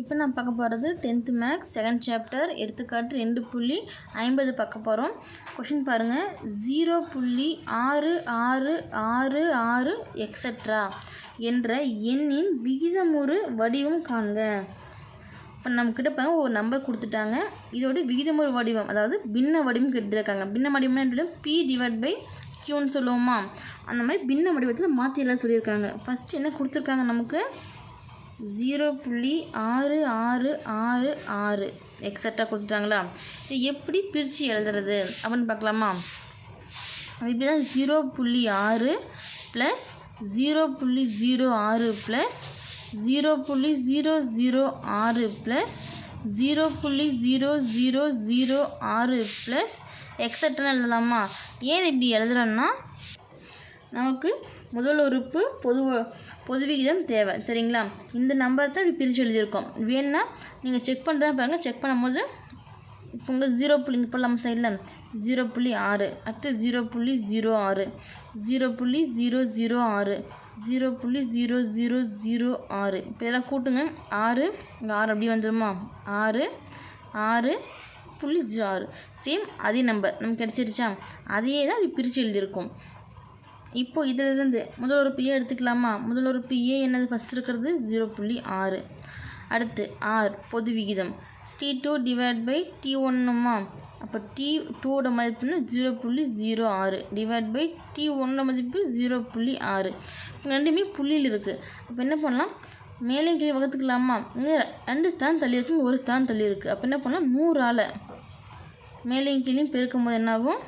இப்போ நான் பார்க்க போகிறது டென்த்து மேக்ஸ் செகண்ட் சாப்டர் எடுத்துக்காட்டு ரெண்டு புள்ளி ஐம்பது பார்க்க போகிறோம். கொஷின் பாருங்கள் ஜீரோ புள்ளி ஆறு ஆறு ஆறு ஆறு எக்ஸட்ரா என்ற எண்ணின் விகிதமுறு வடிவம் காண்க. இப்போ நம்மக்கிட்ட பாருங்க ஒரு நம்பர் கொடுத்துட்டாங்க. இதோட விகிதமுறு வடிவம் அதாவது பின்ன வடிவம் கேட்டுருக்காங்க. பின்ன வடிவம்னா பி டிவைட் பை கியூன்னு சொல்லுவோமா? அந்த மாதிரி பின்ன வடிவத்தில் மாற்றி எல்லாம் சொல்லியிருக்காங்க. ஃபஸ்ட்டு என்ன கொடுத்துருக்காங்க நமக்கு? ஜீரோ புள்ளி ஆறு ஆறு ஆறு ஆறு. எக்ஸட்ரா கொடுத்துட்டாங்களா? இது எப்படி பிரித்து எழுதுறது? அப்படின்னு பார்க்கலாமா? அது இப்படி தான் ஜீரோ புள்ளி ஆறு ப்ளஸ் ஜீரோ புள்ளி ஜீரோ ஆறு ப்ளஸ் ஜீரோ புள்ளி ஜீரோ ஜீரோ ஆறு ப்ளஸ் ஜீரோ புள்ளி ஜீரோ ஜீரோ ஜீரோ ஆறு ப்ளஸ் எக்ஸட்ரா எழுதலாமா? ஏன் இப்படி எழுதுறோன்னா நமக்கு முதல் உறுப்பு பொது பொது விகிதம் தேவை. சரிங்களா? இந்த நம்பர் தான் இப்படி பிரித்து எழுதியிருக்கோம். வேணும்னா நீங்கள் செக் பண்ணுறா பாருங்கள் செக் பண்ணும்போது இப்போ உங்கள் ஜீரோ புள்ளி இப்போ நம்ம சைடில் ஜீரோ புள்ளி ஆறு. அடுத்து ஜீரோ புள்ளி ஜீரோ ஆறு. ஜீரோ புள்ளி ஜீரோ ஜீரோ ஆறு. ஜீரோ புள்ளி ஜீரோ ஜீரோ ஜீரோ ஆறு. இப்போ இதெல்லாம் கூட்டுங்க. ஆறு இங்கே ஆறு அப்படியே வந்துடுமா ஆறு ஆறு புள்ளி ஜீரோ ஆறு. சேம் அதே நம்பர் நமக்கு கிடச்சிருச்சா? அதையே தான் இப்படி பிரித்து எழுதியிருக்கோம். இப்போது இதிலிருந்து முதல் ஒரு பிஏ எடுத்துக்கலாமா? முதல் ஒரு பிஏ என்னது? ஃபஸ்ட் இருக்கிறது ஜீரோ புள்ளி ஆறு. அடுத்து ஆர் பொது விகிதம். T two divide by T ஒன்றுமா அப்போ டி டூவோட மதிப்புன்னு ஜீரோ புள்ளி ஜீரோ ஆறு. டிவைட் பை டி ஒன்னோட மதிப்பு ஜீரோ புள்ளி ஆறு. ரெண்டுமே புள்ளியில் இருக்குது அப்போ என்ன பண்ணலாம்? மேலே கீழே வகுத்துக்கலாமா? இங்கே ரெண்டு ஸ்தான் தள்ளி இருக்கு ஒரு ஸ்தான் தள்ளி இருக்குது அப்போ என்ன பண்ணலாம்? நூறால் மேலேயும் கீழேயும் பெருக்கும் போது என்னாகும்?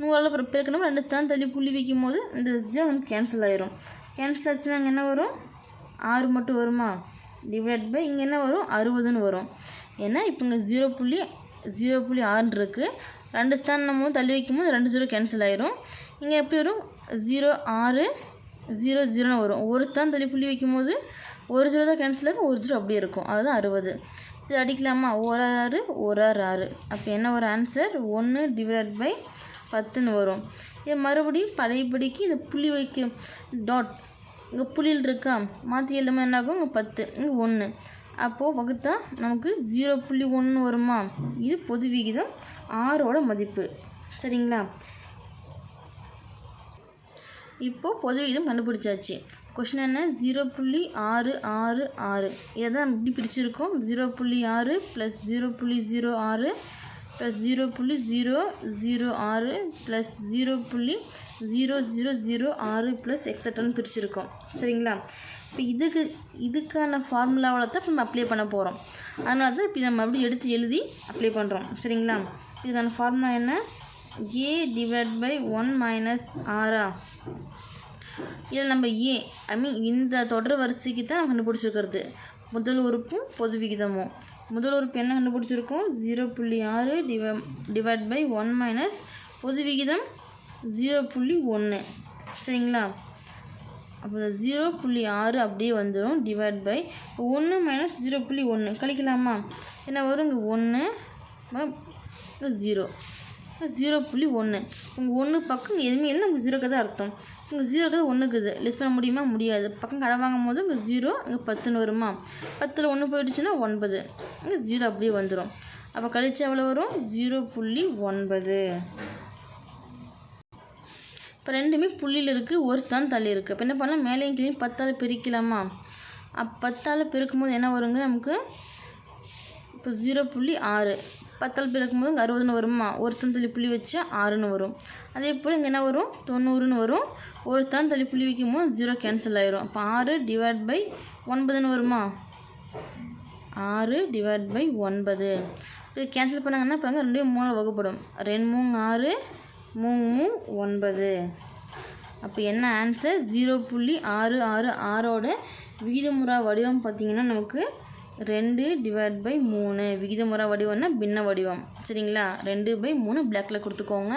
நூறால் அப்புறம் பெருக்கணும் ரெண்டு தான் தள்ளி புள்ளி வைக்கும் போது இந்த ஜீரோ நமக்கு கேன்சல் ஆயிரும். கேன்சல் ஆச்சுன்னா அங்கே என்ன வரும்? ஆறு மட்டும் வருமா? டிவைட் பை இங்கே என்ன வரும்? அறுபதுன்னு வரும். ஏன்னா இப்போ இங்கே ஜீரோ புள்ளி ஜீரோ புள்ளி ஆறுன்னு இருக்குது ரெண்டு ஸ்தான் நம்ம தள்ளி வைக்கும்போது ரெண்டு ஜீரோ கேன்சல் ஆயிரும். இங்கே எப்படி வரும்? ஜீரோ ஆறு ஜீரோ ஜீரோன்னு வரும். ஒரு ஸ்தான் தள்ளி புள்ளி வைக்கும்போது ஒரு ஜீரோ தான் கேன்சல் ஆகும். ஒரு ஜீரோ அப்படியே இருக்கும். அதுதான் அறுபது. இது அடிக்கலாமா? ஒரு ஆறு ஒரு ஆறு ஆறு. அப்போ என்ன ஒரு ஆன்சர் ஒன்று டிவைட் பை பத்துன்னு வரும். இது மறுபடியும் பழையபடிக்கு இந்த புள்ளி வைக்க டாட் இங்கே புள்ளியில் இருக்கா? மாற்றி எழுதுமா என்ன ஆகும் இங்கே பத்து இங்கே ஒன்று அப்போது வகுத்தா நமக்கு ஜீரோ புள்ளி ஒன்று வருமா? இது பொது விகிதம் ஆறோட மதிப்பு. சரிங்களா? இப்போது பொது விகிதம் கண்டுபிடிச்சாச்சு. கொஷின் என்ன? ஜீரோ புள்ளி ஆறு ஆறு ஆறு. இதை தான் இப்படி பிரிச்சிருக்கோம். ஜீரோ புள்ளி ஆறு ப்ளஸ் ஜீரோ புள்ளி ஜீரோ ஆறு ப்ளஸ் ஜீரோ புள்ளி ஜீரோ ஜீரோ ஆறு ப்ளஸ் ஜீரோ புள்ளி ஜீரோ ஜீரோ ஜீரோ ஆறு ப்ளஸ் எக்ஸட்ரான்னு பிரிச்சுருக்கோம். சரிங்களா? இப்போ இதுக்கு இதுக்கான ஃபார்முலாவில் தான் இப்போ நம்ம அப்ளை பண்ண போகிறோம் அதனால தான் இப்போ நம்ம அப்படி எடுத்து எழுதி அப்ளை பண்ணுறோம் சரிங்களா? இதுக்கான ஃபார்முலா என்ன? A divide by one minus ஆறா இதில் நம்ம ஏ ஐ மீன் இந்த தொடர் வரிசைக்கு தான் நம்ம கண்டுபிடிச்சிருக்கிறது. முதல் உறுப்பும் பொது விகிதமும். முதல் உறுப்பு என்ன கண்டுபிடிச்சிருக்கோம். ஜீரோ புள்ளி ஆறு டிவை டிவைட் பை ஒன் மைனஸ் பொது விகிதம் ஜீரோ புள்ளி ஒன்று சரிங்களா? அப்போ ஜீரோ புள்ளி ஆறு அப்படியே வந்துடும் டிவைட் பை ஒன்று மைனஸ் ஜீரோ புள்ளி ஒன்று கழிக்கலாமா? என்ன வரும் இங்கே ஒன்று ஜீரோ. ஜீரோ புள்ளி ஒன்று உங்கள் ஒன்று பக்கம் எதுவுமே இல்லை. நமக்கு ஜீரோக்கு தான் அர்த்தம். இங்கே ஜீரோக்கு தான் ஒன்றுக்குது லெஸ் பண்ண முடியுமா? முடியாது. பக்கம் கடை வாங்கும் போது இங்கே ஜீரோ இங்கே பத்துன்னு வருமா? பத்தில் ஒன்று போயிடுச்சுன்னா ஒன்பது. இங்கே ஜீரோ அப்படியே வந்துடும் அப்போ கழிச்சு எவ்வளோ வரும்? ஜீரோ புள்ளி ஒன்பது. இப்போ ரெண்டுமே புள்ளியில் இருக்குது ஒரு தான் தள்ளி இருக்குது இப்போ என்ன பண்ணலாம்? மேலேயும் கீழே பத்தால் பிரிக்கலாமா? அப்போ பத்தால் பெருக்கும்போது என்ன வருங்க நமக்கு? இப்போ ஜீரோ புள்ளி ஆறு. பத்தால் பிறக்கும்போது இங்கே அறுபதுன்னு வருமா? ஒரு ஸ்தான் தள்ளி புள்ளி வச்சா ஆறுன்னு வரும். அதே போல் இங்கே என்ன வரும்? தொண்ணூறுன்னு வரும். ஒரு ஸ்தான் தள்ளி புள்ளி வைக்கும் போது ஜீரோ கேன்சல் ஆயிரும். அப்போ ஆறு டிவைட் பை ஒன்பதுன்னு வருமா? ஆறு டிவைட் பை ஒன்பது. இது கேன்சல் பண்ணாங்கன்னா பாருங்கள் ரெண்டு மூணு வகுப்படும். ரெண்டு மூணு ஆறு மூணு மூணு ஒன்பது. அப்போ என்ன ஆன்சர் ஜீரோ புள்ளி ஆறு ஆறு ஆறோட விகிதமுறா வடிவம் பார்த்திங்கன்னா நமக்கு ரெண்டு டிவைட் பை மூணு. விகிதமுறை வடிவம்னா பின்ன வடிவம். சரிங்களா? ரெண்டு பை மூணு பிளாக்கில் கொடுத்துக்கோங்க.